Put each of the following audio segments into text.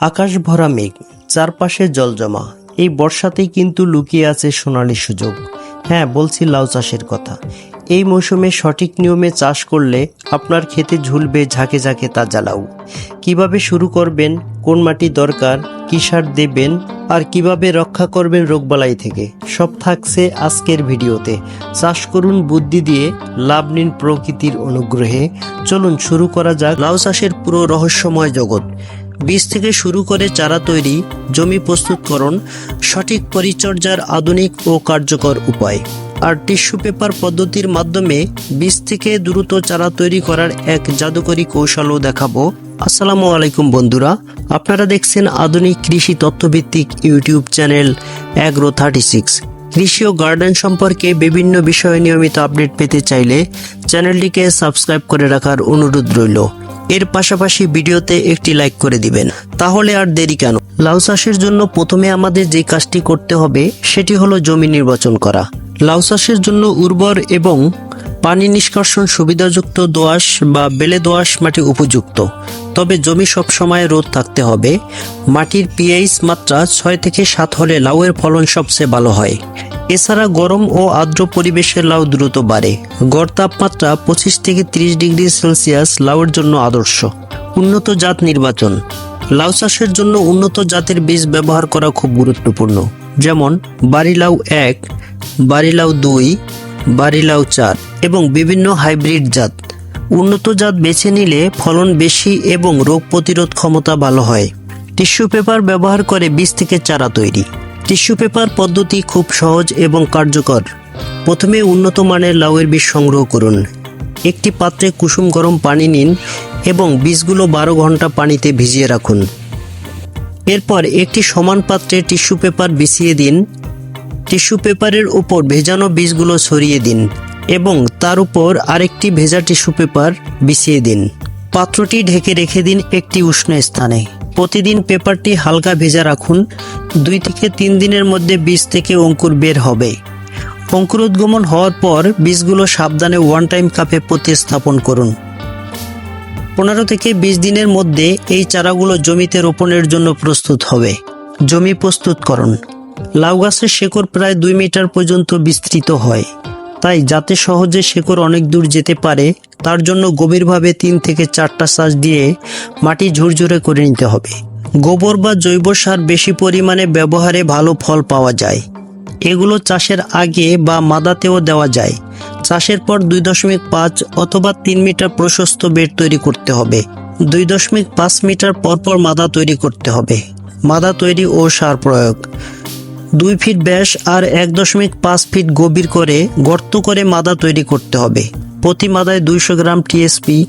আকাশ ভরা মেঘ, চারপাশে জল জমা এই বর্ষাতেই কিন্তু লুকিয়ে আছে সোনালি সুযোগ। হ্যাঁ বলছি লাউ চাষের কথা। এই মৌসুমে সঠিক নিয়মে চাষ করলে আপনার খেতে ঝুলবে ঝাঁকে ঝাঁকে তাজা লাউ। কীভাবে শুরু করবেন, কোন মাটি দরকার, কী সার দেবেন, আর কীভাবে রক্ষা করবেন রোগবালাই থেকে, সব থাকছে আজকের ভিডিওতে। চাষ করুন বুদ্ধি দিয়ে, লাভ নিন প্রকৃতির অনুগ্রহে। চলুন শুরু করা যাক লাউ চাষের পুরো রহস্যময় জগৎ। বীজ থেকে শুরু করে চারা তৈরি, জমি প্রস্তুতকরণ, সঠিক পরিচর্যার আধুনিক ও কার্যকর উপায়। আর টিস্যু পেপার পদ্ধতির মাধ্যমে বীজ থেকে দ্রুত চারা তৈরি করার এক জাদুকরী কৌশলও দেখাবো। আসসালামু আলাইকুম বন্ধুরা, আপনারা দেখছেন আধুনিক কৃষি তথ্যভিত্তিক YouTube channel agro thirty six কৃষি ও গার্ডেন সম্পর্কে বিভিন্ন বিষয়ে নিয়মিত আপডেট পেতে চাইলে চ্যানেলটিকে সাবস্ক্রাইব করে রাখার অনুরোধ রইল। এর পাশাপাশি ভিডিওতে একটি লাইক করে দিবেন। তাহলে আর দেরি কেন? লাউ চাষের জন্য প্রথমে আমাদের যে কাজটি করতে হবে, সেটি হলো জমি নির্বাচন করা। লাউ চাষের জন্য উর্বর এবং পানি নিষ্কাশন সুবিধাযুক্ত দোআঁশ বা বেলে দোআঁশ মাটি উপযুক্ত। তবে জমি সবসময় রোদ থাকতে হবে। মাটির পিএইচ মাত্রা ছয় থেকে সাত হলে লাউয়ের ফলন সবচেয়ে ভালো হয়। এছাড়া গরম ও আর্দ্র পরিবেশে লাউ দ্রুত বাড়ে। গড় তাপমাত্রা পঁচিশ থেকে ত্রিশ ডিগ্রি সেলসিয়াস লাউয়ের জন্য আদর্শ। উন্নত জাত নির্বাচন। লাউ চাষের জন্য উন্নত জাতের বীজ ব্যবহার করা খুব গুরুত্বপূর্ণ। যেমন, বাড়িলাউ এক, বাড়িলাউ দুই, বাড়িলাউ চার এবং বিভিন্ন হাইব্রিড জাত। উন্নত জাত বেছে নিলে ফলন বেশি এবং রোগ প্রতিরোধ ক্ষমতা ভালো হয়। টিস্যু পেপার ব্যবহার করে বীজ থেকে চারা তৈরি। টিস্যু পেপার পদ্ধতি খুব সহজ এবং কার্যকর। প্রথমে উন্নত মানের লাউয়ের বীজ সংগ্রহ করুন। একটি পাত্রে কুসুম গরম পানি নিন এবং বীজগুলো বারো ঘণ্টা পানিতে ভিজিয়ে রাখুন। এরপর একটি সমান পাত্রে টিস্যু পেপার বিছিয়ে দিন। টিস্যু পেপারের উপর ভেজানো বীজগুলো ছড়িয়ে দিন এবং তার উপর আরেকটি ভেজা টিস্যু পেপার বিছিয়ে দিন। পাত্রটি ঢেকে রেখে দিন একটি উষ্ণ স্থানে। প্রতিদিন পেপারটি হালকা ভেজা রাখুন। দুই থেকে তিন দিনের মধ্যে বীজ থেকে অঙ্কুর বের হবে। অঙ্কুরোদ্গমন হওয়ার পর বীজগুলো সাবধানে ওয়ান টাইম কাপে প্রতিস্থাপন করুন। পনেরো থেকে বিশ দিনের মধ্যে এই চারাগুলো জমিতে রোপণের জন্য প্রস্তুত হবে। জমি প্রস্তুতকরণ লাউ গাছের শেকড় প্রায় দুই মিটার পর্যন্ত বিস্তৃত হয়। তাই যাতে সহজে শেকড় অনেক দূর যেতে পারে, তার জন্য গভীরভাবে তিন থেকে চারটা শ্বাস দিয়ে মাটি ঝুরঝুরে করে নিতে হবে। গোবর বা জৈব সার বেশি পরিমাণে ব্যবহারে ভালো ফল পাওয়া যায়। এগুলো চাষের আগে বা মাদাতেও দেওয়া যায়। চাষের পর দুই দশমিক পাঁচ অথবা তিন মিটার প্রশস্ত বেড তৈরি করতে হবে। দুই দশমিক পাঁচ মিটার পরপর মাদা তৈরি করতে হবে। মাদা তৈরি ও সার প্রয়োগ। দুই ফিট ব্যাস আর এক দশমিক পাঁচ ফিট গভীর করে গর্ত করে মাদা তৈরি করতে হবে। প্রতি মাদায় দুইশো গ্রাম টিএসপি,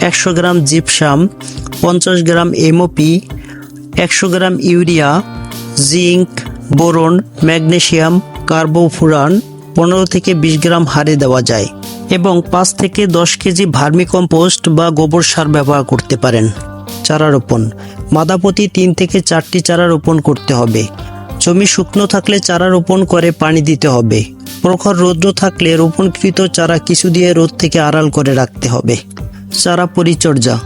একশো গ্রাম জিপসাম, পঞ্চাশ গ্রাম এমওপি, একশো gram urea, zinc, boron, magnesium, carbofuran, পনেরো থেকে বিশ গ্রাম হারে দেওয়া যায় এবং পাঁচ থেকে দশ কেজি ভার্মিকম্পোস্ট বা গোবর সার ব্যবহার করতে পারেন। চারা রোপণ। মাদাপতি তিন থেকে চারটি চারা রোপণ করতে হবে। জমি শুকনো থাকলে চারা রোপণ করে পানি দিতে হবে। প্রখর রৌদ্র থাকলে রোপণকৃত চারা কিছু দিয়ে রোদ থেকে আড়াল করে রাখতে হবে। চারা পরিচর্যা।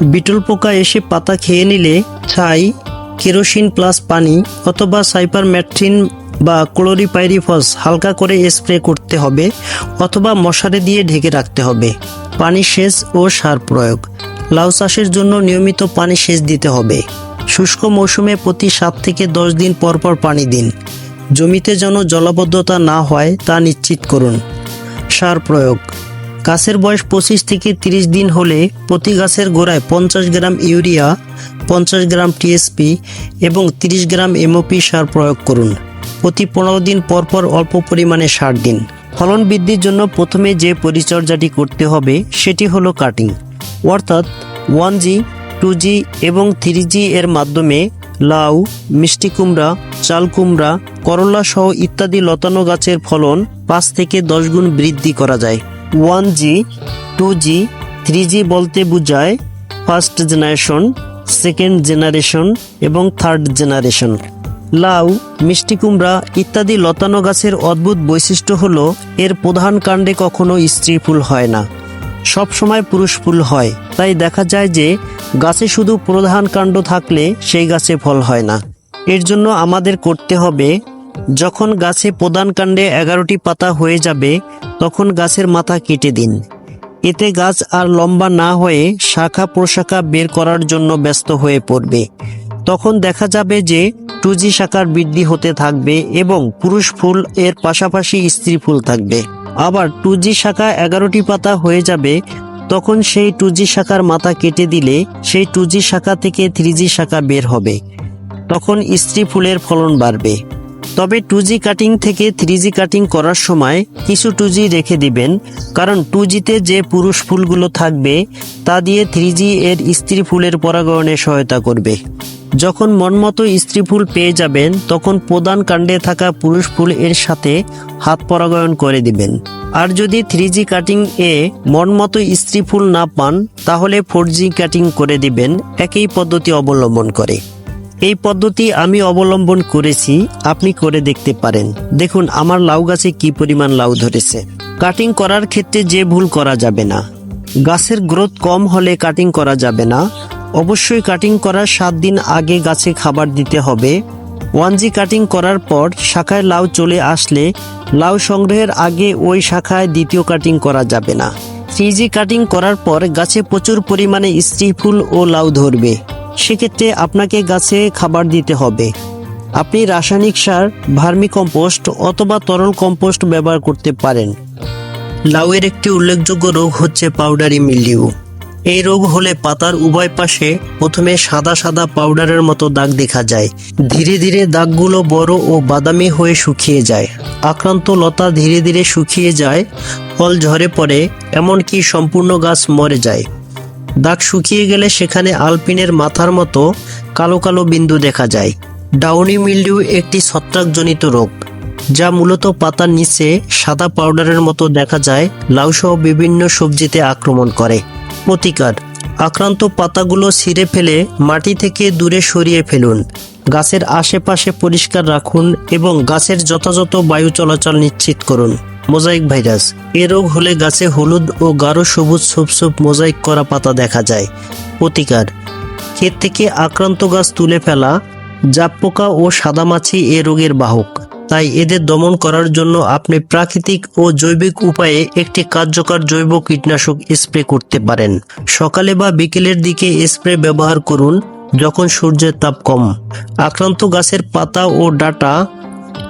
বিটল পোকা এসে পাতা খেয়ে নিলে ছাই, কেরোসিন প্লাস পানি অথবা সাইপারম্যাট্রিন বা ক্লোরিপাইরিফস হালকা করে স্প্রে করতে হবে অথবা মশারি দিয়ে ঢেকে রাখতে হবে। পানি সেচ ও সার প্রয়োগ। লাউ চাষের জন্য নিয়মিত পানি সেচ দিতে হবে। শুষ্ক মৌসুমে প্রতি সাত থেকে দশ দিন পর পর পানি দিন। জমিতে যেন জলাবদ্ধতা না হয় তা নিশ্চিত করুন। সার প্রয়োগ। গাছের বয়স পঁচিশ থেকে তিরিশ দিন হলে প্রতি গাছের গোড়ায় পঞ্চাশ গ্রাম ইউরিয়া, পঞ্চাশ গ্রাম টিএসপি এবং তিরিশ গ্রাম এমওপি সার প্রয়োগ করুন। প্রতি পনেরো দিন পর পর অল্প পরিমাণে সার দিন। ফলন বৃদ্ধির জন্য প্রথমে যে পরিচর্যাটি করতে হবে সেটি হলো কাটিং অর্থাৎ ওয়ান জি টু জি এবং থ্রি জি এর মাধ্যমে লাউ, মিষ্টি কুমড়া, চাল কুমড়া, করলা সহ ইত্যাদি লতানো গাছের ফলন পাঁচ থেকে দশ গুণ বৃদ্ধি করা যায়। One G, two G, three G বলতে বোঝায় ফার্স্ট জেনারেশন, সেকেন্ড জেনারেশন এবং থার্ড জেনারেশন। লাউ, মিষ্টি কুমড়া ইত্যাদি লতানো গাছের অদ্ভুত বৈশিষ্ট্য হল এর প্রধান কাণ্ডে কখনো স্ত্রী ফুল হয় না। সব সময় পুরুষ ফুল হয়। তাই দেখা যায় যে গাছে শুধু প্রধান কাণ্ড থাকলে সেই গাছে ফল হয় না। এর জন্য আমাদের করতে হবে, যখন গাছে প্রধান কাণ্ডে এগারোটি পাতা হয়ে যাবে, তখন গাছের মাথা কেটে দিন। এতে গাছ আর লম্বা না হয়ে শাখা প্রশাখা বের করার জন্য ব্যস্ত হয়ে পড়বে। তখন দেখা যাবে যে টুজি শাখার বৃদ্ধি হতে থাকবে এবং পুরুষ ফুল এর পাশাপাশি স্ত্রী ফুল থাকবে। আবার টুজি শাখা এগারোটি পাতা হয়ে যাবে তখন সেই টু শাখার মাথা কেটে দিলে সেই টু শাখা থেকে থ্রি শাখা বের হবে। তখন স্ত্রী ফুলের ফলন বাড়বে। তবে টু কাটিং থেকে থ্রি কাটিং করার সময় কিছু টু রেখে দিবেন, কারণ টু যে পুরুষ ফুলগুলো থাকবে, তা দিয়ে থ্রি এর স্ত্রী ফুলের পরাগায়নে সহায়তা করবে। যখন মনমতো স্ত্রী ফুল পেয়ে যাবেন, তখন প্রধান কাণ্ডে থাকা পুরুষ ফুল এর সাথে হাত পরাগায়ন করে দিবেন। আর যদি থ্রি জি কাটিং এ মনমতো স্ত্রী ফুল না পান, তাহলে ফোর জি কাটিং করে দিবেন, একই পদ্ধতি অবলম্বন করে। এই পদ্ধতি আমি অবলম্বন করেছি, আপনি করে দেখতে পারেন। দেখুন, আমার লাউ গাছে কি পরিমাণ লাউ ধরেছে। কাটিং করার ক্ষেত্রে যে ভুল করা যাবে না। গাছের গ্রোথ কম হলে কাটিং করা যাবে না। অবশ্যই কাটিং করার সাত দিন আগে গাছে খাবার দিতে হবে। ওয়ান জি কাটিং করার পর শাখায় লাউ চলে আসলে লাউ সংগ্রহের আগে ওই শাখায় দ্বিতীয় কাটিং করা যাবে না। থ্রি জি কাটিং করার পর গাছে প্রচুর পরিমাণে স্ত্রী ফুল ও লাউ ধরবে। সেক্ষেত্রে আপনাকে গাছে খাবার দিতে হবে। আপনি রাসায়নিক সার ভার্মি কম্পোস্ট অথবা তরল কম্পোস্ট ব্যবহার করতে পারেন। লাউয়ের একটি উল্লেখযোগ্য রোগ হচ্ছে পাউডারি মিল্ডিউ এই রোগ হলে পাতার উভয় পাশে প্রথমে সাদা সাদা পাউডারের মতো দাগ দেখা যায়। ধীরে ধীরে দাগগুলো বড় ও বাদামি হয়ে শুকিয়ে যায়। আক্রান্ত লতা ধীরে ধীরে শুকিয়ে যায়, ফল ঝরে পড়ে, এমনকি সম্পূর্ণ গাছ মরে যায়। দাগ শুকিয়ে গেলে সেখানে আলপিনের মাথার মতো কালো কালো বিন্দু দেখা যায়। ডাউনি মিল্ডিউ একটি ছত্রাকজনিত রোগ, যা মূলত পাতার নিচে সাদা পাউডারের মতো দেখা যায় লাউসহ বিভিন্ন সবজিতে আক্রমণ করে। প্রতিকার। আক্রান্ত পাতাগুলো ছিঁড়ে ফেলে মাটি থেকে দূরে সরিয়ে ফেলুন। গাছের আশেপাশে পরিষ্কার রাখুন এবং গাছের যথাযথ বায়ু চলাচল নিশ্চিত করুন। Mosaic virus. এ রোগ হলে গাছে হলুদ ও গাঢ় সবুজ ছোপ মোজাইক করা পাতা দেখা যায়। প্রতিকার। ক্ষেত থেকে আক্রান্ত গাছ তুলে ফেলা জাপ পোকা ও সাদামাছি এ রোগের বাহক। তাই এদের দমন করার জন্য আপনি প্রাকৃতিক ও জৈবিক উপায়ে একটি কার্যকর জৈব কীটনাশক স্প্রে করতে পারেন। সকালে বা বিকেলের দিকে স্প্রে ব্যবহার করুন, যখন সূর্যের তাপ কম। আক্রান্ত গাছের পাতা ও ডাটা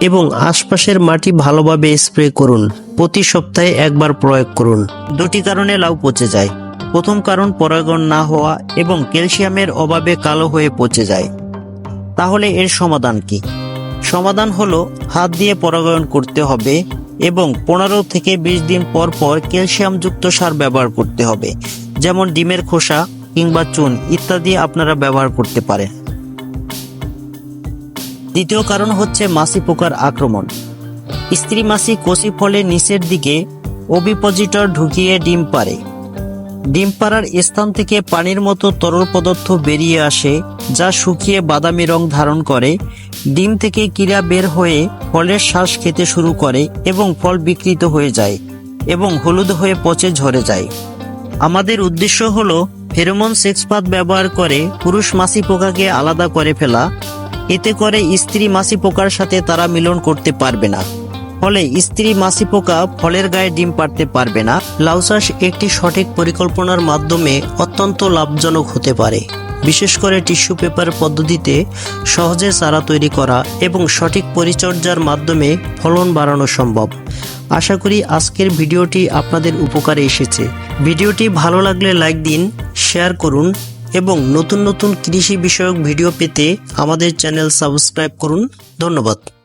এবং আশপাশের মাটি ভালোভাবে স্প্রে করুন। প্রতি সপ্তাহে একবার প্রয়োগ করুন। দুটি কারণে লাউ পচে যায়। প্রথম কারণ পরাগণ না হওয়া এবং ক্যালসিয়ামের অভাবে কালো হয়ে পচে যায়। তাহলে এর সমাধান কি? সমাধান হলো হাত দিয়ে পরাগায়ন করতে হবে এবং পনেরো থেকে বিশ দিন পর পর ক্যালসিয়ামযুক্ত সার ব্যবহার করতে হবে, যেমন ডিমের খোসা কিংবা চুন ইত্যাদি আপনারা ব্যবহার করতে পারেন। দ্বিতীয় কারণ হচ্ছে মাছি পোকার আক্রমণ। স্ত্রী মাছি কচি ফলের নিচের দিকে ওবিপজিটর ঢুকিয়ে ডিম পারে ডিম পাড়ার স্থান থেকে পানির মতো তরল পদার্থ বেরিয়ে আসে, যা শুকিয়ে বাদামি রং ধারণ করে। ডিম থেকে কিরা বের হয়ে ফলের শ্বাস খেতে শুরু করে এবং ফল বিকৃত হয়ে যায় এবং হলুদ হয়ে পচে ঝরে যায়। আমাদের উদ্দেশ্য হলো ফেরোমন সেক্সপাত ব্যবহার করে পুরুষ মাছি পোকাকে আলাদা করে ফেলা। এতে করে স্ত্রী মাছি পোকার সাথে তারা মিলন করতে পারবে না। ফলে স্ত্রী মাছি পোকা ফলের গায়ে ডিম পাড়তে পারবে না। লাউ চাষ একটি সঠিক পরিকল্পনার মাধ্যমে অত্যন্ত লাভজনক হতে পারে। বিশেষ করে টিস্যু পেপার পদ্ধতিতে সহজে চারা তৈরি করা এবং সঠিক পরিচর্যার মাধ্যমে ফলন বাড়ানো সম্ভব। আশা করি আজকের ভিডিওটি আপনাদের উপকারে এসেছে। ভিডিওটি ভালো লাগলে লাইক দিন, শেয়ার করুন এবং নতুন নতুন কৃষি বিষয়ক ভিডিও পেতে আমাদের চ্যানেল সাবস্ক্রাইব করুন। ধন্যবাদ।